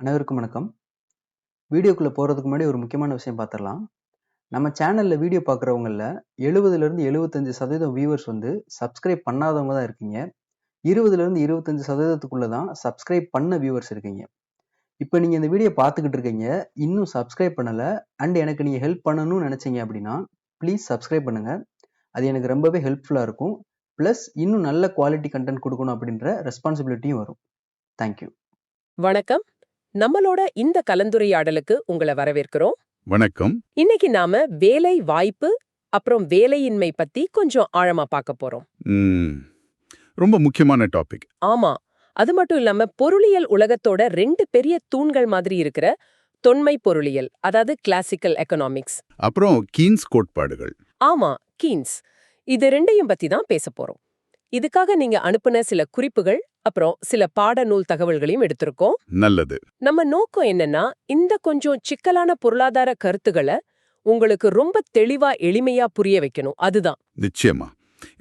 அனைவருக்கும் வணக்கம். வீடியோக்குள்ளே போகிறதுக்கு முன்னாடி ஒரு முக்கியமான விஷயம் பார்த்துடலாம் நம்ம சேனலில் வீடியோ பார்க்குறவங்களில் எழுபதுலேருந்து எழுபத்தஞ்சு சதவீதம் வியூவர்ஸ் வந்து சப்ஸ்கிரைப் பண்ணாதவங்க தான் இருக்கீங்க. இருபதுலேருந்து இருபத்தஞ்சு சதவீதத்துக்குள்ளே தான் சப்ஸ்கிரைப் பண்ண வியூவர்ஸ் இருக்கீங்க. இப்போ நீங்கள் இந்த வீடியோ பார்த்துக்கிட்டு இருக்கீங்க இன்னும் சப்ஸ்கிரைப் பண்ணலை அண்ட் எனக்கு நீங்கள் ஹெல்ப் பண்ணணும்னு நினச்சிங்க அப்படின்னா ப்ளீஸ் சப்ஸ்கிரைப் பண்ணுங்கள் அது எனக்கு ரொம்பவே ஹெல்ப்ஃபுல்லாக இருக்கும். ப்ளஸ் இன்னும் நல்ல குவாலிட்டி கண்டென்ட் கொடுக்கணும் அப்படின்ற ரெஸ்பான்சிபிலிட்டியும் வரும். தேங்க்யூ வணக்கம். நம்மளோட இந்த கலந்துரையாடலுக்கு உங்களை வரவேற்கிறோம். வணக்கம். இன்னைக்கு நாம வேலை வாய்ப்பு அப்புறம் வேலையின்மை பத்தி கொஞ்சம் ஆழமா பார்க்க போறோம். ரொம்ப முக்கியமான டாபிக். ஆமா. அது மட்டும் இல்லாம பொருளியல் உலகத்தோட ரெண்டு பெரிய தூண்கள் மாதிரி இருக்கிற தொன்மை பொருளியல் அதாவது கிளாசிக்கல் எக்கனாமிக்ஸ் அப்புறம் கீன்ஸ் கோட்பாடுகள். ஆமா கீன்ஸ் இது ரெண்டையும் பத்தி தான் பேச போறோம். இதுக்காக நீங்க அனுப்புன சில குறிப்புகள் அப்புறம் சில பாடநூல் தகவல்களையும் எடுத்திருக்கோம். நல்லது. நம்ம நோக்கம் என்னன்னா இந்த கொஞ்சம் சிக்கலான பொருளாதார கருத்துக்களை உங்களுக்கு ரொம்ப தெளிவா எளிமையா புரிய வைக்கணும். அதுதான். நிச்சயமா.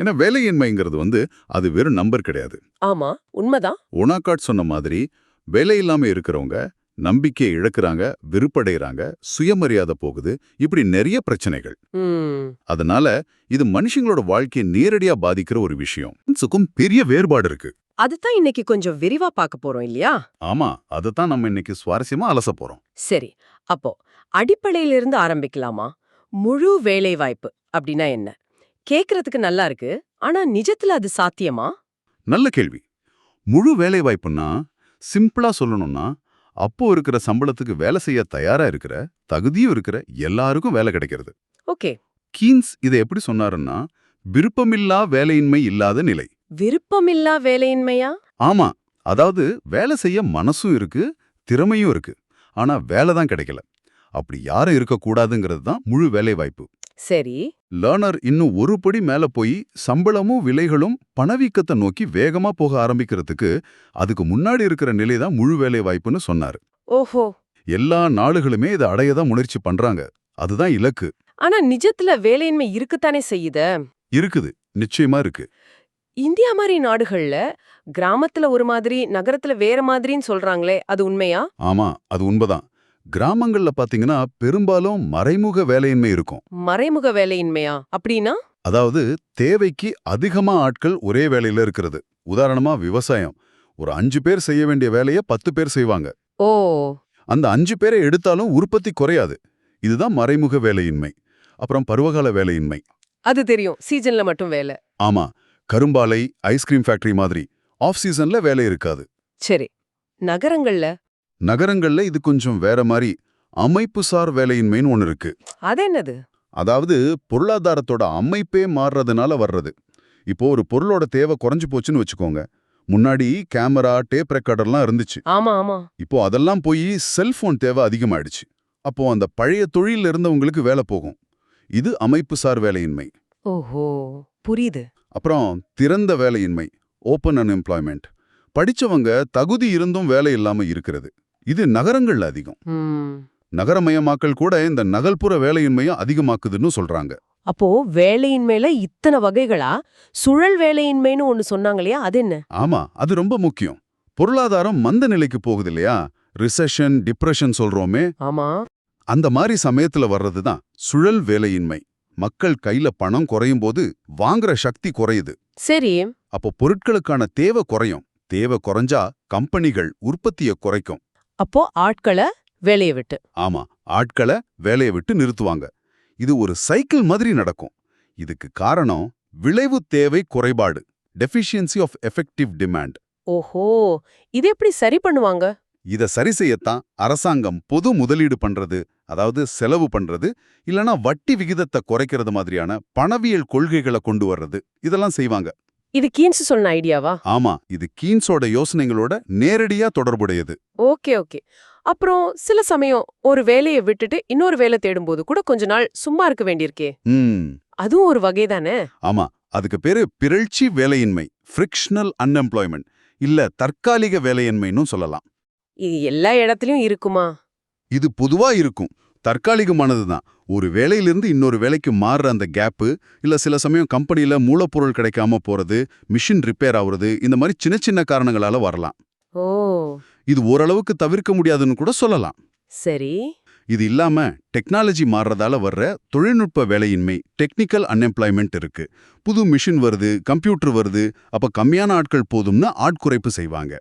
ஏன்னா வேலையின்மைங்கிறது வந்து அது வெறும் நம்பர் கிடையாது. ஆமா. உண்மைதான். ஒனாக்காட் சொன்ன மாதிரி வேலை இல்லாம இருக்கிறவங்க நம்பிக்கையை இழக்கிறாங்க விருப்படைகிறாங்க சுயமரியாதை போகுது. இப்படி நிறைய பிரச்சனைகள். அதனால இது மனுஷங்களோட வாழ்க்கையை நேரடியா பாதிக்கிற ஒரு விஷயம். கீன்ஸுக்கும் பெரிய வேறுபாடு இருக்கு. அதுதான் இன்னைக்கு கொஞ்சம் விரிவா பார்க்க போறோம் இல்லையா? ஆமா அதைத்தான் நம்ம இன்னைக்கு சுவாரஸ்யமா அலச போறோம். சரி அப்போ அடிப்படையிலிருந்து ஆரம்பிக்கலாமா? முழு வேலை வாய்ப்பு அப்படின்னா என்ன? கேக்குறதுக்கு நல்லா இருக்கு ஆனா நிஜத்துல அது சாத்தியமா? நல்ல கேள்வி. முழு வேலை வாய்ப்புன்னா சிம்பிளா சொல்லணும்னா அப்போ இருக்கிற சம்பளத்துக்கு வேலை செய்ய தயாரா இருக்கிற தகுதியும் இருக்கிற எல்லாருக்கும் வேலை கிடைக்கிறது. ஓகே. கீன்ஸ் இதை எப்படி சொன்னாருன்னா விருப்பமில்லா வேலையின்மை இல்லாத நிலை. விருப்பமில்லா வேலையின்மையா? ஆமா. அதாவது வேலை செய்ய மனசும் இருக்கு திறமையும் இருக்கு. ஆனா வேலை தான் கிடைக்கல. அப்படி யாரும் இருக்கக்கூடாதுங்கிறது தான் முழு வேலை வாய்ப்பு சரி. லேர்னர் இன்னும் ஒரு படி மேல போய் சம்பளமும் விலைகளும் பணவீக்கத்தை நோக்கி வேகமா போக ஆரம்பிக்கிறதுக்கு அதுக்கு முன்னாடி இருக்கிற நிலை தான் முழு வேலை வாய்ப்புன்னு சொன்னாரு. ஓஹோ. எல்லா நாடுகளுமே இதை அடைய தான் முயற்சி பண்றாங்க. அதுதான் இலக்கு. ஆனா நிஜத்துல வேலையின்மை இருக்குத்தானே செய்யுத? இருக்குது. நிச்சயமா இருக்கு. இந்தியா மாதிரி நாடுகள்ல கிராமத்துல ஒரு மாதிரி நகரத்துல வேற மாதிரின்னு சொல்றாங்களே அது உண்மையா? ஆமா அது உண்மைதான். கிராமங்கள்ல பாத்தீங்கன்னா பெரும்பாலும் மறைமுக வேலையின்மை இருக்கும். மறைமுக வேலையின்மையா? அப்படின்னா? அதாவது தேவைக்கு அதிகமா ஆட்கள் ஒரே வேலையில இருக்கிறது. உதாரணமா விவசாயம். ஒரு அஞ்சு பேர் செய்ய வேண்டிய வேலையை பத்து பேர் செய்வாங்க. ஓ. அந்த அஞ்சு பேரை எடுத்தாலும் உற்பத்தி குறையாது. இதுதான் மறைமுக வேலையின்மை. அப்புறம் பருவகால வேலையின்மை. அது தெரியும். சீசன்ல மட்டும் வேலை. ஆமா. கரும்பாலை ஐஸ்கிரீம் ஃபேக்டரி மாதிரி ஆஃப் சீசன்ல வேலை இருக்காது. சரி. நகரங்கள்ல? நகரங்கள்ல இது கொஞ்சம் வேற மாதிரி அமைப்புசார் வேலையின்மைன்னு ஒன்று இருக்கு. அது என்னது? அதாவது பொருளாதாரத்தோட அமைப்பே மாறுறதுனால வர்றது. இப்போ ஒரு பொருளோட தேவை குறைஞ்சு போச்சுன்னு வச்சுக்கோங்க. முன்னாடி கேமரா டேப் ரெக்கார்டர்லாம் இருந்துச்சு. ஆமா ஆமா. இப்போ அதெல்லாம் போய் செல்போன் தேவை அதிகமாயிடுச்சு. அப்போ அந்த பழைய தொழில இருந்தவங்களுக்கு வேலை போகும். இது அமைப்புசார் வேலையின்மை. ஓஹோ புரியுது. அப்புறம் திறந்த வேலையின்மை ஓப்பன் அன்எம்ப்ளாய்மெண்ட் படிச்சவங்க தகுதி இருந்தும் வேலை இல்லாம இருக்கிறது. இது நகரங்கள்ல அதிகம். நகரமயமாக்கல் கூட இந்த நகல்புற வேலையின்மையை அதிகமாக்குதுன்னு சொல்றாங்க. அப்போ வேலையின்மையில இத்தனை வகைகளா? சுழல் வேலையின்மைன்னு ஒன்னு சொன்னாங்க இல்லையா? அது என்ன? ஆமா அது ரொம்ப முக்கியம். பொருளாதாரம் மந்த நிலைக்கு போகுது இல்லையா? ரிசெஷன் டிப்ரெஷன் சொல்றோமே. ஆமா. அந்த மாதிரி சமயத்துல வர்றது தான் சுழல் வேலையின்மை. மக்கள் கையில பணம் குறையும் போது வாங்குற சக்தி குறையுது. சரி. அப்போ பொருட்களுக்கான தேவை குறையும். தேவை குறைஞ்சா கம்பெனிகள் உற்பத்தியை குறைக்கும். அப்போ ஆட்களை வேலையை விட்டு. ஆமா ஆட்களை வேலையை விட்டு நிறுத்துவாங்க. இது ஒரு சைக்கிள் மாதிரி நடக்கும். இதுக்கு காரணம் விளைவு தேவை குறைபாடு. டெஃபிஷியன்சி ஆஃப் எஃபெக்டிவ் டிமாண்ட் ஓஹோ இது எப்படி சரி பண்ணுவாங்க? இத சரி செய்யத்தான் அரசாங்கம் பொது முதலீடு பண்றது அதாவது செலவு பண்றது இல்லனா வட்டி விகிதத்தை குறைக்கிறது மாதிரியான பணவியல் கொள்கைகளை கொண்டு வர்றது. இதெல்லாம் செய்வாங்க. இது கீன்ஸ் சொன்ன ஐடியாவா? ஆமா இது கீன்ஸோட யோசனைகளோட நேரடியா தொடர்புடையது. Okay okay. அப்புறம் சில சமயம் ஒரு வேலையை விட்டுட்டு இன்னொரு வேலை தேடும்போது கூட கொஞ்ச நாள் சும்மா இருக்க வேண்டியிருக்கே. அதுவும் ஒரு வகை தானே? ஆமா அதுக்கு பேரு பிறழ்ச்சி வேலையின்மை ஃப்ரிக்ஷனல் அன்எம்ப்ளாய்மெண்ட் இல்ல தற்காலிக வேலையின்மைன்னு சொல்லலாம். இது எல்லா இடத்துலயும் இருக்குமா? இது பொதுவா இருக்கும். தற்காலிகமானது தான் ஒரு வேலையிலிருந்து இன்னொரு வேலைக்கு மாறுற அந்த கேப்பு இல்ல சில சமயம் கம்பெனில மூலப்பொருள் கிடைக்காம போறது மிஷின் ரிப்பேர் ஆகுறது இந்த மாதிரி சின்ன சின்ன காரணங்களால வரலாம். ஓ. இது ஓரளவுக்கு தவிர்க்க முடியாதுன்னு கூட சொல்லலாம். சரி. இது இல்லாம டெக்னாலஜி மாறுறதால வர்ற தொழில்நுட்ப வேலையின்மை டெக்னிக்கல் அன்எம்ப்ளாய்மெண்ட் இருக்கு. புது மிஷின் வருது கம்ப்யூட்டர் வருது அப்ப கம்மியான ஆட்கள் போதும்னு ஆட்குறைப்பு செய்வாங்க.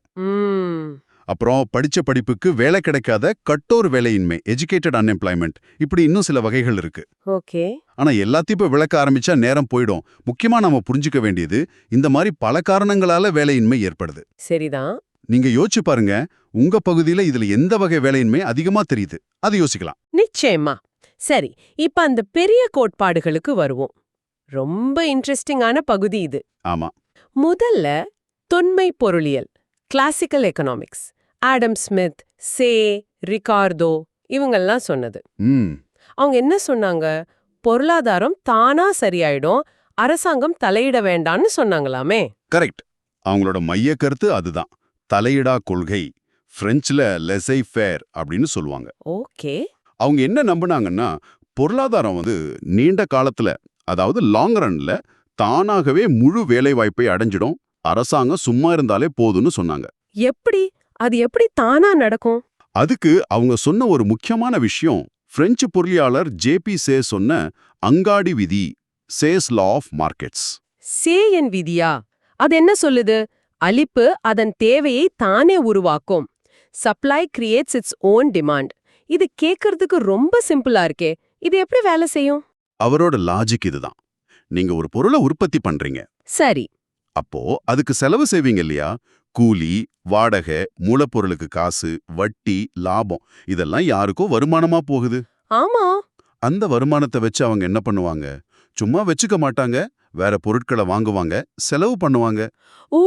அப்புறம் படிச்ச படிப்புக்கு வேலை கிடைக்காத கட்டோர் வேலையின்மை எஜுகேட்டட் அன்எம்ப்ளாய்மெண்ட் இப்படி இன்னும் சில வகைகள் இருக்கு. ஓகே. ஆனா எல்லாத்தையும் இப்ப விளக்க ஆரம்பிச்சா நேரம் போயிடும். முக்கியமா நாம புரிஞ்சுக்க வேண்டியது இந்த மாதிரி பல காரணங்களால வேலையின்மை ஏற்படுது. சரிதான். நீங்க யோசிச்சு பாருங்க உங்க பகுதியில இதுல எந்த வகை வேலையின்மை அதிகமா தெரியுது? அதை யோசிக்கலாம். நிச்சயமா. சரி இப்ப அந்த பெரிய கோட்பாடுகளுக்கு வருவோம். ரொம்ப இன்ட்ரெஸ்டிங்கான பகுதி இது. ஆமா. முதல்ல தொன்மை பொருளியல் classical economics Adam Smith say Ricardo இவங்கெல்லாம் சொன்னது. அவங்க என்ன சொன்னாங்க? பொருளாதாரம் தானா சரியாயிடும் அரசாங்கம் தலையிட வேண்டாம்னு சொன்னாங்களாமே. கரெக்ட். அவங்களோட மைய கருத்து அதுதான். தலையிடா கொள்கை பிரெஞ்சுல லெசை ஃபேர் அப்படின்னு சொல்லுவாங்க. ஓகே. அவங்க என்ன நம்பினாங்கன்னா பொருளாதாரம் வந்து நீண்ட காலத்துல அதாவது லாங் ரன்ல தானாகவே முழு வேலைவாய்ப்பை அடைஞ்சிடும் அரசாங்கம் சும்மா இருந்தாலே போதும்னு சொன்னாங்க. எப்படி? அது எப்படி தானா நடக்கும்? அதுக்கு அவங்க சொன்ன ஒரு முக்கியமான விஷயம் பிரெஞ்சு பொருளியாளர் ஜேபி சே சொன்ன அங்காடி விதி சேஸ் லா ஆஃப் மார்க்கெட்ஸ் சேயன் விதியா? அது என்ன சொல்லுது? அளிப்பு அதன் தேவையை தானே உருவாக்கும். Supply creates its own demand இது கேக்குறதுக்கு ரொம்ப சிம்பிளா இருக்கே. இது எப்படி வேலை செய்யும்? அவரோட லாஜிக் இதுதான். நீங்க ஒரு பொருளை உற்பத்தி பண்றீங்க. சரி. அப்போ அதுக்கு செலவு செய்வீங்க இல்லையா? கூலி வாடகை மூலப்பொருளுக்கு காசு வட்டி லாபம் இதெல்லாம் யாருக்கோ வருமானமா போகுது. ஆமா. அந்த வருமானத்தை வச்சு அவங்க என்ன பண்ணுவாங்க? சும்மா வச்சுக்க மாட்டாங்க. வேற பொருட்களை வாங்குவாங்க செலவு பண்ணுவாங்க. ஓ!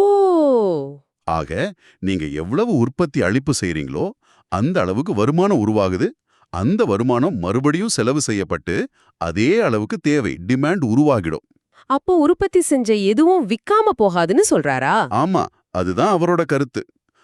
ஆக நீங்க எவ்வளவு உற்பத்தி அளிப்பு செய்றீங்களோ அந்த அளவுக்கு வருமானம் உருவாகுது. அந்த வருமானம் மறுபடியும் செலவு செய்யப்பட்டு அதே அளவுக்கு தேவை டிமாண்ட் உருவாகிடும். அப்போ உற்பத்தி செஞ்ச எதுவும் விக்காம போகாதுன்னு சொல்றாரா? ஆமா. அதுதான் அவரோட கருத்து.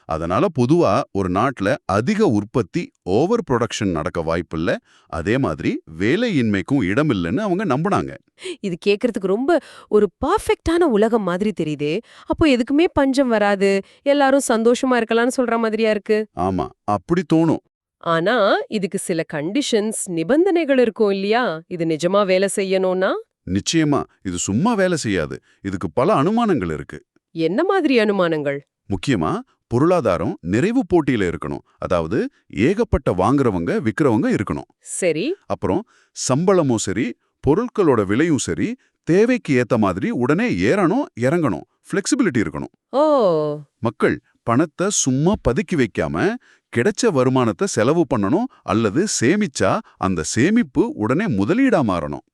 அதனால பொதுவா ஒரு நாட்டுல அதிக உற்பத்தி ஓவர் ப்ரொடக்ஷன் நடக்க வாய்ப்பில்ல அதே மாதிரி வேலையின்மைக்கும் இடமில்லைன்னு அவங்க நம்புனாங்க. இது கேக்குறதுக்கு ரொம்ப ஒரு பர்ஃபெக்டான உலகம் மாதிரி தெரியுதே. அப்போ எதுக்குமே பஞ்சம் வராது. எல்லாரும் சந்தோஷமா இருக்கலாம்னு சொல்ற மாதிரியா இருக்கு? ஆமா அப்படி தோணும். ஆனா இதுக்கு சில கண்டிஷன்ஸ் நிபந்தனைகள் இருக்கும் இல்லையா? இது நிஜமா வேலை செய்யணும்னா? நிச்சயமா இது சும்மா வேலை செய்யாது. இதுக்கு பல அனுமானங்கள் இருக்கு. என்ன மாதிரி அனுமானங்கள்? முக்கியமா பொருளாதாரம் நிறைவு போட்டியில இருக்கணும். அதாவது ஏகப்பட்ட வாங்குறவங்க விக்கிறவங்க இருக்கணும். சரி. அப்புறம் சம்பளமும் சரி பொருட்களோட விலையும் சரி தேவைக்கு ஏத்த மாதிரி உடனே ஏறணும் இறங்கணும். ஃப்ளெக்சிபிலிட்டி இருக்கணும். ஓ. மக்கள் பணத்தை சும்மா பதுக்கி வைக்காம கிடைச்ச வருமானத்தை செலவு பண்ணணும் அல்லது சேமிச்சா அந்த சேமிப்பு உடனே முதலீடா மாறணும்.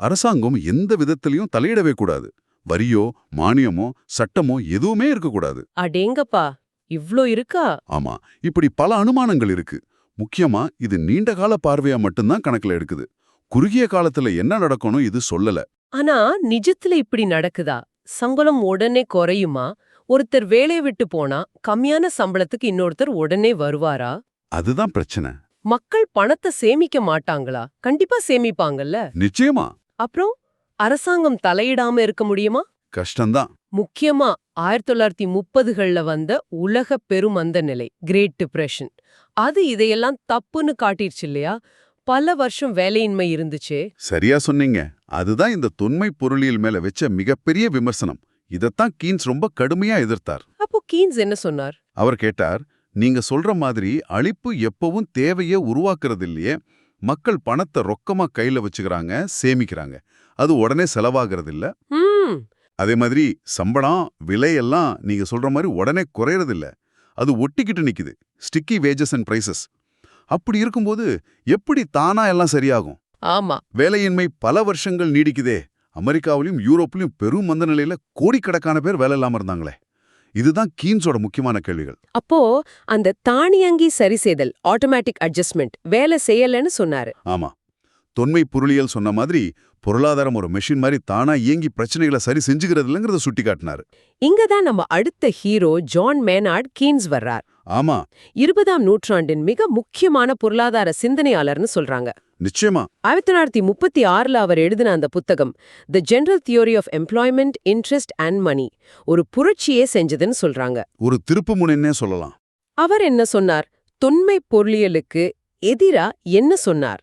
அரசாங்கம் எந்த விதத்திலையும் தலையிடவே கூடாது. வரியோ மானியமோ சட்டமோ எதுவுமே இருக்கக்கூடாது. அடேங்கப்பா இவ்ளோ இருக்கா? ஆமா இப்படி பல அனுமானங்கள் இருக்கு. முக்கியமா இது நீண்ட கால பார்வையா மட்டும்தான் கணக்குல எடுக்குது. குறுகிய காலத்துல என்ன நடக்கணும் இது சொல்லல. ஆனா நிஜத்துல இப்படி நடக்குதா? சம்பளம் உடனே குறையுமா? ஒருத்தர் வேலையை விட்டு போனா கம்மியான சம்பளத்துக்கு இன்னொருத்தர் உடனே வருவாரா? அதுதான் பிரச்சனை. மக்கள் பணத்தை சேமிக்க மாட்டாங்களா? கண்டிப்பா சேமிப்பாங்கல்ல. நிச்சயமா. அப்புறம்? அரசாங்கம் தலையிடாம இருக்க முடியுமா? கஷ்டம்தான். முக்கியமா ஆயிரத்தி தொள்ளாயிரத்தி முப்பதுகள்ல வந்த உலக பெருமந்த நிலை கிரேட் டிப்ரெஷன் அது இதையெல்லாம் தப்புன்னு காட்டிடுச்சு இல்லையா? பல வருஷம் வேலையின்மை இருந்துச்சே. சரியா சொன்னீங்க. அதுதான் இந்த தொன்மை பொருளியல் மேல வச்ச மிகப்பெரிய விமர்சனம். இதத்தான் கீன்ஸ் ரொம்ப கடுமையா எதிர்த்தார். அப்போ கீன்ஸ் என்ன சொன்னார்? அவர் கேட்டார் நீங்க சொல்ற மாதிரி அழிப்பு எப்பவும் தேவையை உருவாக்குறது இல்லையே மக்கள் பணத்தை ரொக்கமா கையில வச்சுக்கிறாங்க சேமிக்கிறாங்க. அது உடனே செலவாகிறது இல்ல அதே மாதிரி சம்பளம் விலையெல்லாம் நீங்க சொல்ற மாதிரி உடனே குறையறது இல்ல அது ஒட்டிக்கிட்டு நிக்குது. ஸ்டிக்கி வேஜஸ் அண்ட் பிரைசஸ் அப்படி இருக்கும்போது எப்படி தானா எல்லாம் சரியாகும்? ஆமா. வேலையின்மை பல வருஷங்கள் நீடிக்குதே. அமெரிக்காவிலும் யூரோப்லயும் பெரும் மந்த நிலையில கோடிக்கணக்கான பேர் வேலை இல்லாம இருந்தாங்களே. இதுதான் கீன்ஸோட முக்கியமான கேள்விகள். அப்போ அந்த தானியங்கி சரிசெய்தல் ஆட்டோமேட்டிக் அட்ஜஸ்ட்மெண்ட் வேலை செய்யலன்னு சொன்னாரு. ஆமா. தொன்மை பொருளியல் சொன்ன மாதிரி பொருளாதாரம் ஒரு மெஷின் மாதிரி தானா இயங்கி பிரச்சனைகளை சரி செஞ்சுக்கிறது இல்லைங்கிறத சுட்டி காட்டினாரு இங்கதான் நம்ம அடுத்த ஹீரோ ஜான் மேனார்ட் கீன்ஸ் வர்றார். ஆமா. இருபதாம் நூற்றாண்டின் மிக முக்கியமான பொருளாதார சிந்தனையாளர்னு சொல்றாங்க. நிச்சயமா. ஆயிரத்தி தொள்ளாயிரத்தி முப்பத்தி ஆறுல அவர் எழுதின அந்த புத்தகம் the general theory of employment interest and money ஒரு புரட்சியே செஞ்சதுன்னு சொல்றாங்க. ஒரு திருப்பு முனைன்னே சொல்லலாம். அவர் என்ன சொன்னார்? தொன்மை பொருளியலுக்கு எதிரா என்ன சொன்னார்?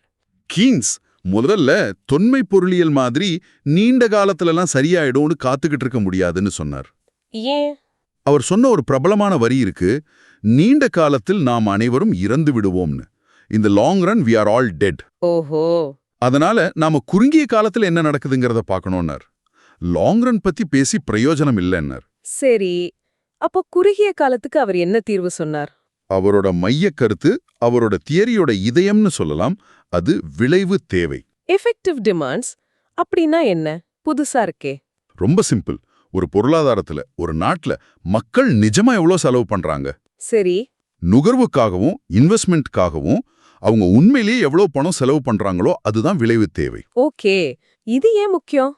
கீன்ஸ் முதல்ல தொன்மை பொருளியல் மாதிரி நீண்ட காலத்துலலாம் சரியாயிடும்னு காத்துக்கிட்டு இருக்க முடியாதுன்னு சொன்னார். ஏன்? அவர் சொன்ன ஒரு பிரபலமான வரி இருக்கு நீண்ட காலத்தில் நாம் அனைவரும் இறந்து விடுவோம்னு. இந்த long run we are all dead ஓஹோ. அதனால நாம குறுகிய காலத்துல என்ன நடக்குதுங்கிறத பார்க்கணும்னார் லாங் ரன் பத்தி பேசி பிரயோஜனம் இல்லைன்னார். சரி அப்போ குறுகிய காலத்துக்கு அவர் என்ன தீர்வு சொன்னார்? அவரோட மையக் கருத்து அவரோட தியரியோட இதயம்னு சொல்லலாம் அது விளைவு தேவை. எஃபெக்டிவ் டிமாண்ட்ஸ் அப்படின்னா என்ன? புதுசா இருக்கே. ரொம்ப சிம்பிள். ஒரு பொருளாதாரத்துல ஒரு நாட்டுல மக்கள் நிஜமா எவ்வளவு செலவு பண்றாங்க? சரி. நுகர்வுக்காகவும் இன்வெஸ்ட்மெண்ட்காகவும் அவங்க உண்மையிலேயே எவ்வளவு பணம் செலவு பண்றாங்களோ அதுதான் விளைவு தேவை. ஓகே. இது ஏன் முக்கியம்?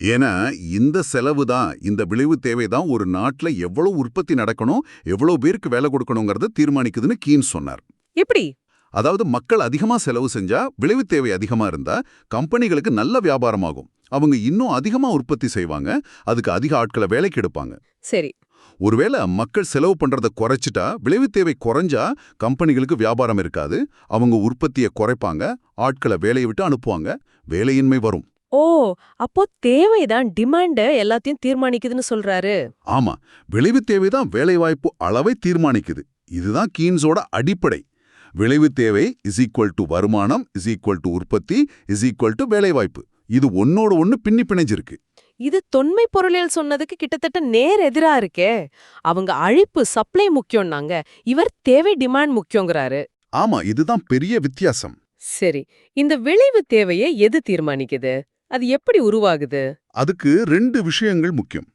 ஏன்னா இந்த செலவு தான் இந்த விளைவு தேவை தான் ஒரு நாட்டுல எவ்வளவு உற்பத்தி நடக்கணும் எவ்வளவு பேருக்கு வேலை கொடுக்கணுங்கிறத தீர்மானிக்குதுன்னு கீன் சொன்னார். எப்படி? அதாவது மக்கள் அதிகமா செலவு செஞ்சா விளைவு தேவை அதிகமா இருந்தா கம்பெனிகளுக்கு நல்ல வியாபாரமாகும். அவங்க இன்னும் அதிகமா உற்பத்தி செய்வாங்க. அதுக்கு அதிக ஆட்களை வேலைக்கு எடுப்பாங்க. சரி. ஒருவேளை மக்கள் செலவு பண்றத குறைச்சிட்டா விளைவு தேவை குறைஞ்சா கம்பெனிகளுக்கு வியாபாரம் இருக்காது. அவங்க உற்பத்தியை குறைப்பாங்க. ஆட்களை வேலையை விட்டு அனுப்புவாங்க. வேலையின்மை வரும். ஓ அப்போ தேவைதான் டிமாண்ட எல்லாத்தையும் தீர்மானிக்குதுன்னு சொல்றாரு. ஆமா. விளைவு தேவை தான் வேலைவாய்ப்பு அளவை தீர்மானிக்குது. இதுதான் கீன்ஸோட அடிப்படை. விளைவு தேவை இஸ் ஈக்குவல் டு வருமானம் இஸ் ஈக்குவல் டு உற்பத்தி இஸ் ஈக்குவல் டு வேலைவாய்ப்பு. இது ஒன்னோட ஒன்னு பின்னி பிணைஞ்சிருக்கு. இது தொன்மை பொருளியல் சொன்னதுக்கு கிட்டத்தட்ட நேர் எதிரா இருக்கே. அவங்க அழிப்பு சப்ளை முக்கியம்னாங்க. இவர் தேவை டிமாண்ட் முக்கியங்கிறாரு. ஆமா இதுதான் பெரிய வித்தியாசம். சரி இந்த விளைவு தேவையை எது தீர்மானிக்குது? அது எப்படி உருவாகுது? அதுக்கு ரெண்டு விஷயங்கள் முக்கியம்.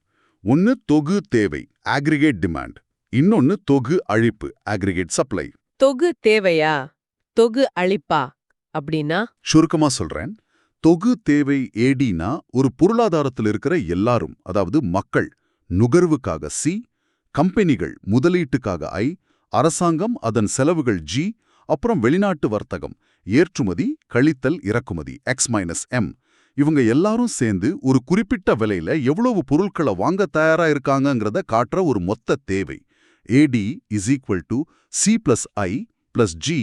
ஒன்னு தொகு தேவை aggregate டிமாண்ட் இன்னொன்னு தொகு அழிப்பு aggregate சப்ளை தொகு தேவையா? தொகு அழிப்பா? அப்படின்னா? சுருக்கமா சொல்றேன். தொகு தேவை ஏடினா ஒரு பொருளாதாரத்தில் இருக்கிற எல்லாரும் அதாவது மக்கள் நுகர்வுக்காக சி கம்பெனிகள் முதலீட்டுக்காக ஐ அரசாங்கம் அதன் செலவுகள் ஜி அப்புறம் வெளிநாட்டு வர்த்தகம் ஏற்றுமதி கழித்தல் இறக்குமதி எக்ஸ் மைனஸ் எம் இவங்க எல்லாரும் சேர்ந்து ஒரு குறிப்பிட்ட விலையில எவ்வளவு பொருட்களை வாங்க தயாரா இருக்காங்கங்கிறத காட்டுற ஒரு மொத்த தேவை. AD is equal to C plus I plus G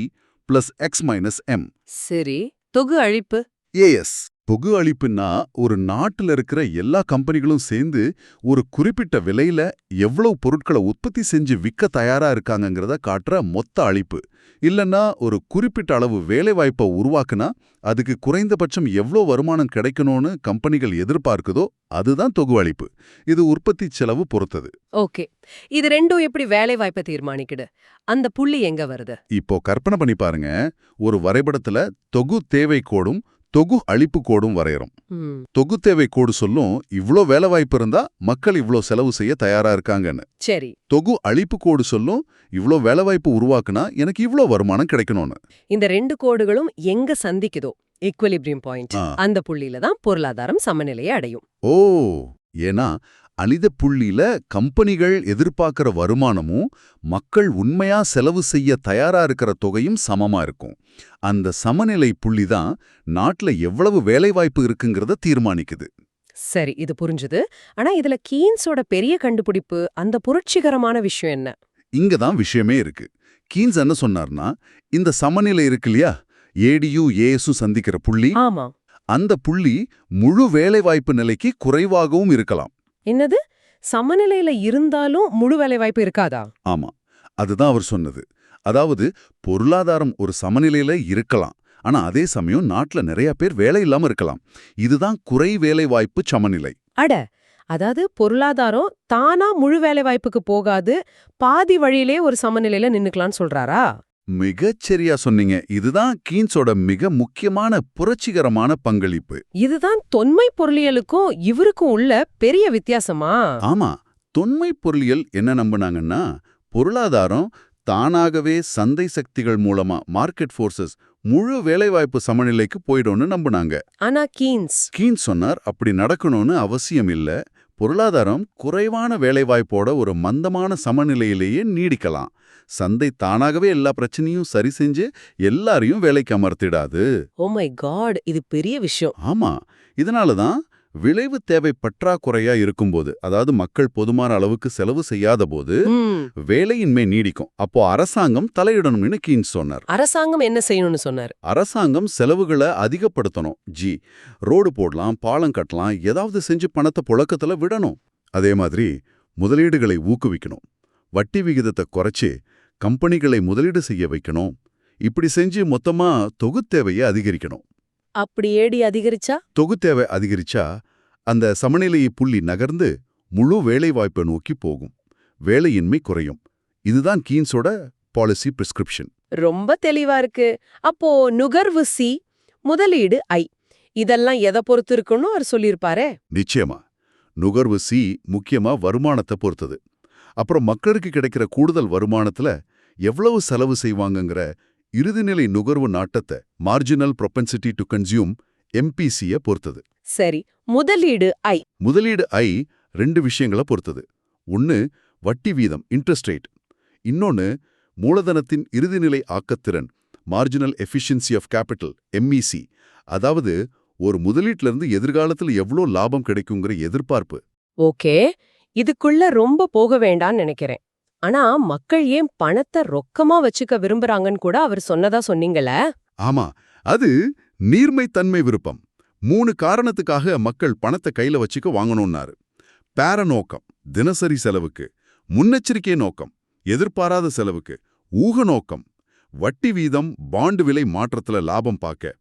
plus X minus M சரி தொகு அழிப்பு ஏஎஸ் பொகு அளிப்புன்னா ஒரு நாட்டுல இருக்கிற எல்லா கம்பெனிகளும் சேர்ந்து ஒரு குறிப்பிட்ட விலையில எவ்வளவு பொருட்களை உற்பத்தி செஞ்சு விற்க தயாரா இருக்காங்கங்கிறத காட்டுற மொத்த அளிப்பு இல்லன்னா ஒரு குறிப்பிட்ட அளவு வேலைவாய்ப்பை உருவாக்குனா அதுக்கு குறைந்தபட்சம் எவ்வளோ வருமானம் கிடைக்கணும்னு கம்பெனிகள் எதிர்பார்க்குதோ அதுதான் தொகு அளிப்பு இது உற்பத்தி செலவு பொறுத்தது. ஓகே. இது ரெண்டும் எப்படி வேலை வாய்ப்பை தீர்மானிக்குது? அந்த புள்ளி எங்க வருது? இப்போ கற்பனை பண்ணி பாருங்க. ஒரு வரைபடத்துல தொகு தேவை கோடும் தொகு அளிப்பு கோடும் வரையறோம். தொகு தேவை கோடு சொல்லும் இவ்ளோ வேலைவாய்ப்பு இருந்தா மக்கள் இவ்ளோ செலவு செய்ய தயாரா இருக்காங்கன்னு. சரி. தொகு அளிப்பு கோடு சொல்லும் இவ்ளோ வேலைவாய்ப்பு உருவாக்குனா எனக்கு இவ்ளோ வருமானம் கிடைக்கணும்னு. இந்த ரெண்டு கோடுகளும் எங்க சந்திக்குதோ? Equilibrium point. அந்த புள்ளியில தான் பொருளாதாரம் சமநிலையை அடையும். ஓ! ஏன்னா அனித புள்ளியில கம்பெனிகள் எதிர்பார்க்கிற வருமானமும் மக்கள் உண்மையா செலவு செய்ய தயாரா இருக்கிற தொகையும் சமமா இருக்கும். அந்த சமநிலை புள்ளி தான் நாட்டுல எவ்வளவு வேலைவாய்ப்பு இருக்குங்கிறத தீர்மானிக்குது. சரி இது புரிஞ்சுது. ஆனா இதுல கீன்ஸோட பெரிய கண்டுபிடிப்பு அந்த புரட்சிகரமான விஷயம் என்ன? இங்க தான் விஷயமே இருக்கு. கீன்ஸ் என்ன சொன்னார்னா இந்த சமநிலை இருக்கு இல்லையா? ஏடியு ஏஎஸும் சந்திக்கிற புள்ளி. ஆமா. அந்த புள்ளி முழு வேலைவாய்ப்பு நிலைக்கு குறைவாகவும் இருக்கலாம். என்னது? சமநிலையில இருந்தாலும் முழு வேலை வாய்ப்பு இருக்காதா? ஆமா அதுதான் அவர் சொன்னது. அதாவது பொருளாதாரம் ஒரு சமநிலையில இருக்கலாம். ஆனா அதே சமயம் நாட்டுல நிறைய பேர் வேலை இல்லாம இருக்கலாம். இதுதான் குறை வேலைவாய்ப்பு சமநிலை. அட அதாவது பொருளாதாரம் தானா முழு வேலை வாய்ப்புக்கு போகாது பாதி வழியிலே ஒரு சமநிலையில நின்னுக்கலாம்னு சொல்றாரா? மிகச் சரியா சொன்னீங்க. இதுதான் கீன்ஸோட மிக முக்கியமான புரட்சிகரமான பங்களிப்பு. இதுதான் தொன்மை பொருளியலுக்கும் இவருக்கும் உள்ள பெரிய வித்தியாசமா? ஆமா. தொன்மை பொருளியல் என்ன நம்புனாங்கன்னா பொருளாதாரம் தானாகவே சந்தை சக்திகள் மூலமா மார்க்கெட் ஃபோர்சஸ் முழு வேலைவாய்ப்பு சமநிலைக்கு போயிடும்னு நம்புனாங்க. ஆனா கீன்ஸ். கீன் சொன்னார் அப்படி நடக்கணும்னு அவசியம் இல்ல. பொருளாதாரம் குறைவான வேலைவாய்ப்போட ஒரு மந்தமான சமநிலையிலேயே நீடிக்கலாம். சந்தை தானாகவே எல்லா பிரச்சனையும் சரி செஞ்சு எல்லாரையும் வேலைக்கு அமர்த்திடாது. ஓ மை காட் இது பெரிய விஷயம். ஆமா. இதனால தான் விளைவு தேவை பற்றாக்குறையா இருக்கும்போது அதாவது மக்கள் போதுமான அளவுக்கு செலவு செய்யாத போது வேலையின்மை நீடிக்கும். அப்போ அரசாங்கம் தலையிடணும்னு கீன்ஸ் சொன்னார். அரசாங்கம் என்ன செய்யணும்னு சொன்னார்? அரசாங்கம் செலவுகளை அதிகப்படுத்தணும். ஜி ரோடு போடலாம் பாலம் கட்டலாம் ஏதாவது செஞ்சு பணத்தை புழக்கத்துல விடணும். அதே மாதிரி முதலீடுகளை ஊக்குவிக்கணும். வட்டி விகிதத்தை குறைச்சு கம்பெனிகளை முதலீடு செய்ய வைக்கணும். இப்படி செஞ்சு மொத்தமா தொகுத்தேவையை அதிகரிக்கணும். அப்படி ஏடி அதிகரிச்சா? தொகுத்தேவை அதிகரிச்சா அந்த சமநிலையை புள்ளி நகர்ந்து முழு வேலைவாய்ப்பை நோக்கி போகும். வேலையின்மை குறையும். இதுதான் கீன்ஸோட பாலிசி பிரிஸ்கிரிப்ஷன். ரொம்ப தெளிவா இருக்கு. அப்போ நுகர்வு சி முதலீடு ஐ. இதெல்லாம் எதை பொறுத்து இருக்குன்னு அவர் சொல்லியிருப்பாரே? நிச்சயமா. நுகர்வு சி முக்கியமா வருமானத்தை பொறுத்தது. அப்புறம் மக்களுக்கு கிடைக்கிற கூடுதல் வருமானத்துல எவ்வளவு செலவு செய்வாங்கங்கிற இறுதிநிலை நுகர்வு நாட்டத்தை மார்ஜினல் ப்ரொபென்சிட்டி டு கன்சியூம் எம்பிசிய பொறுத்தது. சரி முதலீடு ஐ. முதலீடு ஐ ரெண்டு விஷயங்களை பொறுத்தது. ஒன்னு வட்டி வீதம் இன்ட்ரெஸ்ட் ரேட் இன்னொன்னு மூலதனத்தின் இறுதிநிலை ஆக்கத்திறன் marginal efficiency of capital MEC அதாவது ஒரு முதலீட்டுல இருந்து எதிர்காலத்துல எவ்வளோ லாபம் கிடைக்குங்கிற எதிர்பார்ப்பு. ஓகே இதுக்குள்ள ரொம்ப போக வேண்டாம்னு நினைக்கிறேன். ஆனா மக்கள் ஏன் பணத்தை ரொக்கமா வச்சுக்க விரும்புறாங்கன்னு கூட அவர் சொன்னதா சொன்னீங்கல்ல? ஆமா. அது நீர்மைத்தன்மை விருப்பம். மூணு காரணத்துக்காக மக்கள் பணத்தை கையில வச்சுக்க வாங்கணும்னாரு. பேர நோக்கம் தினசரி செலவுக்கு. முன்னெச்சரிக்கை நோக்கம் எதிர்பாராத செலவுக்கு. ஊக நோக்கம் வட்டி வீதம் பாண்டு விலை மாற்றத்துல லாபம் பார்க்க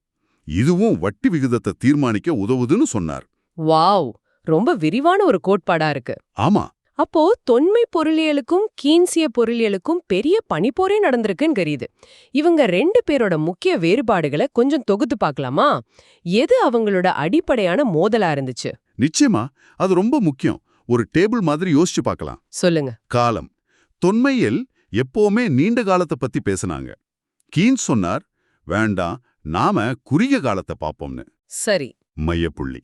இதுவும் வட்டி விகிதத்தை தீர்மானிக்க உதவுதுன்னு சொன்னார். வாவ்! ரொம்ப விரிவான ஒரு கோட்பாடா இருக்கு. ஆமா. அப்போ தொன்மை பொருளியலுக்கும் கீன்சிய பொருளியலுக்கும் பெரிய பனிப்போரே நடந்திருக்குன்னு தெரியுது. இவங்க ரெண்டு பேரோட முக்கிய வேறுபாடுகளை கொஞ்சம் தொகுத்து பார்க்கலாமா? எது அவங்களோட அடிப்படையான மோதலா இருந்துச்சு? நிச்சயமா அது ரொம்ப முக்கியம். ஒரு டேபிள் மாதிரி யோசிச்சு பார்க்கலாம். சொல்லுங்க. காலம். தொன்மையில் எப்பவுமே நீண்ட காலத்தை பத்தி பேசுனாங்க. கீன்ஸ் சொன்னார் வேண்டாம் நாம குறுகிய காலத்தை பார்ப்போம்னு. சரி. மையப்புள்ளி.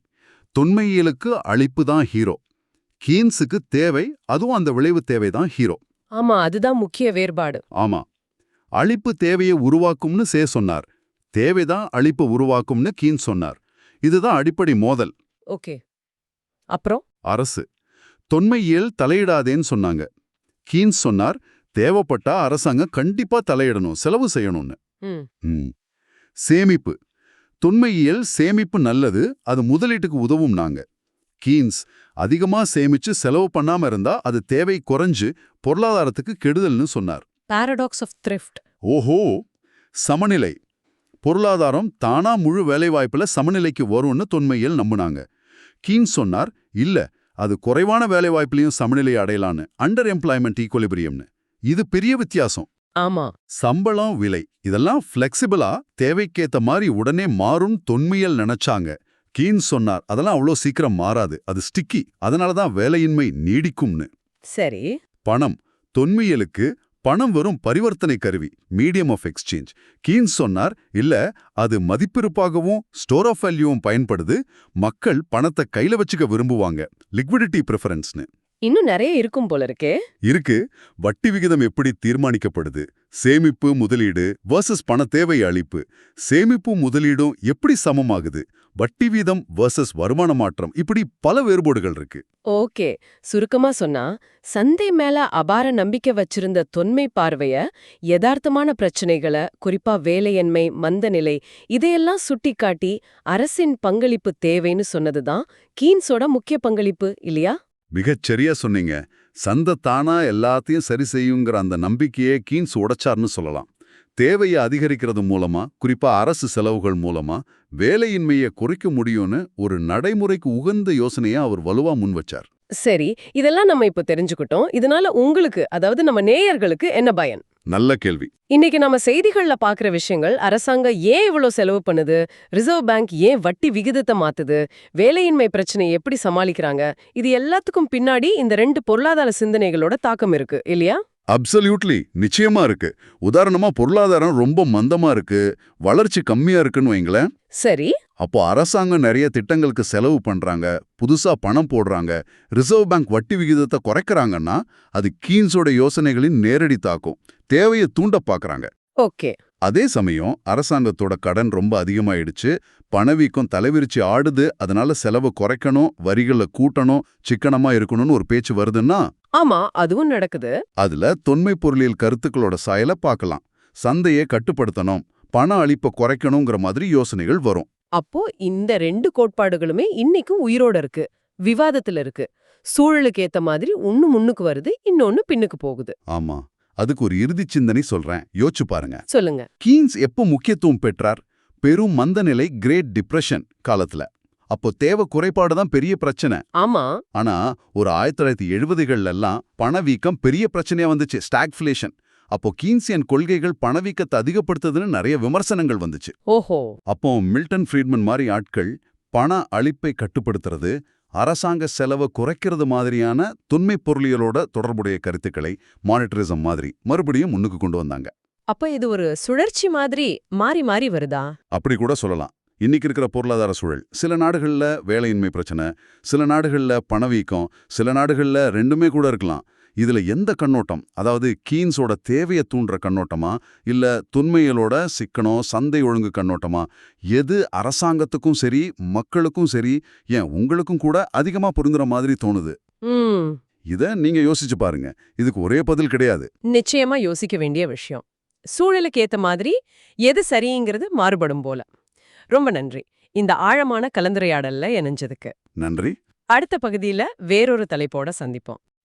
தொன்மையியலுக்கு அழிப்பு தான் ஹீரோ. கீன்ஸுக்கு தேவை அதுவும் அந்த விளைவு தேவை தான் ஹீரோ. ஆமா அதுதான் முக்கிய வேறுபாடு. ஆமா. அழிப்பு தேவையை உருவாக்கும்னு சே சொன்னார். தேவைதான் அழிப்பு உருவாக்கும்னு கீன்ஸ் சொன்னார். இதுதான் அடிப்படை மோதல். ஓகே. அப்புறம்? அரசு. தொன்மையியல் தலையிடாதேன்னு சொன்னாங்க. கீன்ஸ் சொன்னார் தேவைப்பட்டா அரசாங்கம் கண்டிப்பா தலையிடணும் செலவு செய்யணும்னு. சேமிப்பு. தொன்மையியல் சேமிப்பு நல்லது அது முதலீட்டுக்கு உதவும் நாங்க கீன்ஸ் அதிகமா சேமிச்சு செலவு பண்ணாம இருந்தா அது தேவை குறைஞ்சு பொருளாதாரத்துக்கு கெடுதல்னு சொன்னார். Paradox of thrift. ஓஹோ! சமநிலை. பொருளாதாரம் தானா முழு வேலைவாய்ப்புல சமநிலைக்கு வரும்னு தொன்மையியல் நம்புனாங்க. கீன்ஸ் சொன்னார் இல்ல அது குறைவான வேலைவாய்ப்புலயும் சமநிலை அடையலான்னு. அண்டர் எம்ப்ளாய்மெண்ட் ஈக்குவலிபிரியம்னு இது பெரிய வித்தியாசம். ஆமா. சம்பளம் விலை. இதெல்லாம் ஃப்ளெக்சிபிளா தேவைக்கேத்த மாதிரி உடனே மாறும் தொன்மையல் நினைச்சாங்க. கீன்ஸ் சொன்னார் அதெல்லாம் அவ்வளோ சீக்கிரம் மாறாது. அது ஸ்டிக்கி அதனால தான் வேலையின்மை நீடிக்கும்னு. சரி. பணம். தொன்மையலுக்கு பணம் வெறும் பரிவர்த்தனை கருவி மீடியம் ஆஃப் எக்ஸ்சேஞ்ச் கீன்ஸ் சொன்னார் இல்ல அது மதிப்பிருப்பாகவும் ஸ்டோர் ஆஃப் வேல்யூவும் பயன்படுது. மக்கள் பணத்தை கையில வச்சுக்க விரும்புவாங்க. லிக்விடிட்டி ப்ரிஃபரன்ஸ்னு இன்னும் நிறைய இருக்கும் போல இருக்கே. இருக்கு. வட்டி விகிதம் எப்படி தீர்மானிக்கப்படுது? சேமிப்பு முதலீடு வர்சஸ் பண தேவை அளிப்பு சேமிப்பு முதலீடும் எப்படி சமமாகுது? வட்டி வீதம் வர்சஸ் வருமான மாற்றம். இப்படி பல வேறுபாடுகள் இருக்கு. ஓகே. சுருக்கமா சொன்னா சந்தை மேல அபார நம்பிக்கை வச்சிருந்த தொன்மை பார்வைய யதார்த்தமான பிரச்சனைகளை குறிப்பா வேலையின்மை மந்தநிலை இதையெல்லாம் சுட்டிக்காட்டி அரசின் பங்களிப்பு தேவைன்னு சொன்னதுதான் கீன்ஸோட முக்கிய பங்களிப்பு இல்லையா? மிகச் சரியா சொன்னீங்க. சந்தை தானா எல்லாத்தையும் சரி செய்யுங்கிற அந்த நம்பிக்கையே கீன்ஸ் உடைச்சார்னு சொல்லலாம். தேவையை அதிகரிக்கிறது மூலமா குறிப்பா அரசு செலவுகள் மூலமா வேலையின்மையை குறைக்க முடியும்னு ஒரு நடைமுறைக்கு உகந்த யோசனையை அவர் வலுவா முன் வச்சார். சரி இதெல்லாம் நம்ம இப்ப தெரிஞ்சுக்கிட்டோம். இதனால உங்களுக்கு அதாவது நம்ம நேயர்களுக்கு என்ன பயன்? நல்ல கேள்வி. இன்னைக்கு நம்ம செய்திகள்ல பாக்குற விஷயங்கள் அரசாங்கம் ஏன் இவ்ளோ செலவு பண்ணுது? ரிசர்வ் பேங்க் ஏன் வட்டி விகிதத்தை மாத்துது? வேலையின்மை பிரச்சனையை எப்படி சமாளிக்கிறாங்க? இது எல்லாத்துக்கும் பின்னாடி இந்த ரெண்டு பொருளாதார சிந்தனைகளோட தாக்கம் இருக்கு இல்லையா? அப்சல்யூட்லி நிச்சயமா இருக்கு. உதாரணமா பொருளாதாரம் ரொம்ப மந்தமா இருக்கு. வளர்ச்சி கம்மியா இருக்குன்னு வைங்களேன். சரி. அப்போ அரசாங்கம் நிறைய திட்டங்களுக்கு செலவு பண்றாங்க. புதுசா பணம் போடுறாங்க. ரிசர்வ் பேங்க் வட்டி விகிதத்தை குறைக்கறாங்கன்னா அது கீன்ஸோட யோசனைகளின் நேரடி தாக்கும். தேவையை தூண்ட பாக்குறாங்க. ஓகே. அதே சமயம் அரசாங்கத்தோட கடன் ரொம்ப அதிகமாயிடுச்சு. பணவீக்கம் தலைவிரிச்சு ஆடுது அதனால செலவு குறைக்கணும் வரிகளை கூட்டணும் சிக்கனமா இருக்கணும்னு ஒரு பேச்சு வருதுன்னா? ஆமா அதுவும் நடக்குது. அதுல தொன்மை பொருளியல் கருத்துக்களோட சாயல பார்க்கலாம் சந்தையை கட்டுப்படுத்தணும் பண அளிப்பை குறைக்கணுங்கிற மாதிரி யோசனைகள் வரும். அப்போ இந்த ரெண்டு கோட்பாடுகளுமே இன்னைக்கும் உயிரோட இருக்கு விவாதத்துல இருக்கு. சூழலுக்கு ஏத்த மாதிரி ஒண்ணு முன்னுக்கு வருது இன்னொன்னு பின்னுக்கு போகுது. ஆமா அதுக்கு ஒரு இறுதி சிந்தனை சொல்றேன். யோசிச்சு பாருங்க. சொல்லுங்க. கீன்ஸ் எப்போ முக்கியத்துவம் பெற்றார்? பெரும் மந்தநிலை கிரேட் டிப்ரெஷன் காலத்துல. அப்போ தேவை குறைபாடு தான் பெரிய பிரச்சனை. ஆமா. ஆனா ஒரு ஆயிரத்தி தொள்ளாயிரத்தி எழுபதுகள்ல எல்லாம் பணவீக்கம் பெரிய பிரச்சனையா வந்துச்சு. ஸ்டாக்ஃபிளேஷன் அப்போ கீன்சியன் கொள்கைகள் பணவீக்கத்தை அதிகப்படுத்துதுன்னு நிறைய விமர்சனங்கள் வந்துச்சு. ஓஹோ. அப்போ மில்டன் ஃப்ரீட்மன் மாதிரி ஆட்கள் பண அளிப்பை கட்டுப்படுத்துறது அரசாங்க செலவை குறைக்கிறது மாதிரியான தொன்மை பொருளியலோட தொடர்புடைய கருத்துக்களை மானிட்டரிசம் மாதிரி மறுபடியும் முன்னுக்கு கொண்டு வந்தாங்க. அப்ப இது ஒரு சுழற்சி மாதிரி மாறி மாறி வருதா? அப்படி கூட சொல்லலாம். இன்னைக்கு இருக்கிற பொருளாதார சூழல் சில நாடுகள்ல வேலையின்மை பிரச்சனை சில நாடுகள்ல பணவீக்கம் சில நாடுகள்ல ரெண்டுமே கூட இருக்கலாம். இதுல எந்த கண்ணோட்டம்? அதாவது கீன்ஸோட தேவையை தூண்டுற கண்ணோட்டமா? இல்ல தொன்மையலோட சிக்கனம் சந்தை ஒழுங்கு கண்ணோட்டமா? எது அரசாங்கத்துக்கும் சரி மக்களுக்கும் சரி ஏன் உங்களுக்கும் கூட அதிகமா பொருந்துற மாதிரி தோணுது. இத நீங்க யோசிச்சு பாருங்க. இதுக்கு ஒரே பதில் கிடையாது. நிச்சயமா யோசிக்க வேண்டிய விஷயம். சூழலுக்கு ஏத்த மாதிரி எது சரிங்கிறது மாறுபடும் போல. ரொம்ப நன்றி. இந்த ஆழமான கலந்துரையாடல்ல இணைஞ்சதுக்கு. நன்றி. அடுத்த பகுதியில வேறொரு தலைப்போட சந்திப்போம்.